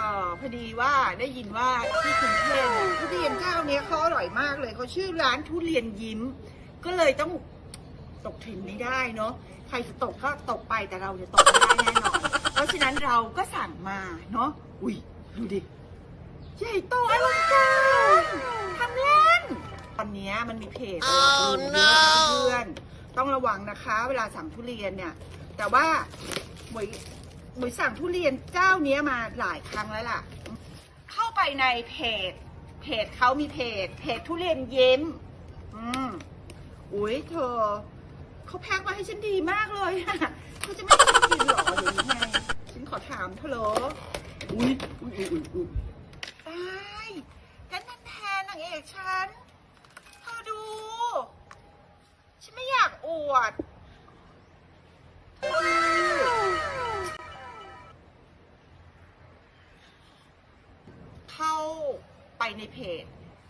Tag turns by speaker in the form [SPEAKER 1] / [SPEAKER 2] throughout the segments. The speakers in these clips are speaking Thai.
[SPEAKER 1] ออพอดีว่าได้ยินว่าที่กรุงเทพเนี่ยทุเรียนเจ้าเนี้ยเขาอร่อยมากเลยเขาชื่อร้านทุเรียนยิ้ม ก็เลยต้องตกถิ่นไม่ได้เนาะใครจะตกก็ตกไปแต่เราจะตกไม่ได้แน่นอนเพราะฉะนั้นเราก็สั่งมาเนาะอุ้ยดูดิใหญ่โตอลังการทำเล่นตอนเนี้ยมันมีเพจหลอกลวงเยอะนะเพื่อนต้องระวังนะคะ เวลาสั่งทุเรียนเนี่ย แต่ว่าหมวย หมวยสั่งทุเรียนเจ้าเนี้ยมาหลายครั้งแล้วล่ะ เข้าไปในเพจ เพจเขามีเพจ เพจทุเรียนเยิ้ม อืมอุ้ยเธอ เขาแพ็คมาให้ฉันดีมากเลยอะเขาจะไม่ให้ฉันกินหรอหรือยังไง ฉันขอถามเธอเหรออุ้ยอุ้ยอุ้ยอุ้ยอุ้ยตายกันนันแทนนางเอกฉัน เธอดู ฉันไม่อยากอวด ไปในเพจ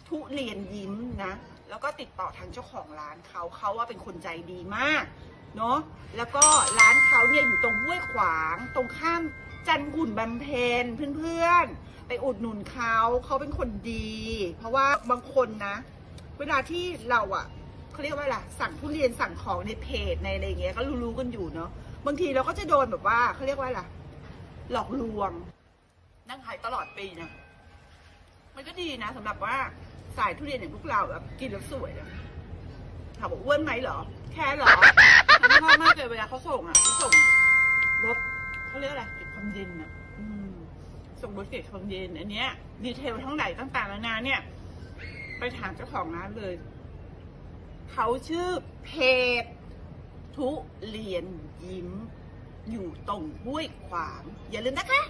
[SPEAKER 1] ทุเรียนยิ้มนะ แล้วก็ติดต่อทางเจ้าของร้านเขาเขาว่าเป็นคนใจดีมากเนาะแล้วก็ร้านเขาเนี่ยอยู่ตรงห้วยขวาง ตรงข้ามจันทหุ่นบำเพ็ญเพื่อนๆ ไปอุดหนุนเขาเขาเป็นคนดี เพราะว่าบางคนนะ เวลาที่เราอะเขาเรียกว่าอะไรสั่งทุเรียนสั่งของในเพจในอะไรเงี้ยก็รู้ๆกันอยู่เนาะบางทีเราก็จะโดนแบบว่าเขาเรียกว่าอะไรหลอกลวง นั่งขายตลอดปีนะ มันก็ดีนะสำหรับว่าสายทุเรียนอย่างพวกเราแบบกินแล้วสวยอะถามว่าอ้วนไหมเหรอ แค่เหรอฉันชอบมากเลยเวลาเขาส่งอะเขาส่งรถเขาเรียกอะไรเก็บความเย็นอะส่งรถเก็บความเย็นอันเนี้ยดีเทลทั้งไหนต่างๆนานาเนี่ย ไปถามเจ้าของร้านเลยเขาชื่อเพจทุเรียนยิ้ม อยู่ตรงห้วยขวาง อย่าลืมนะคะ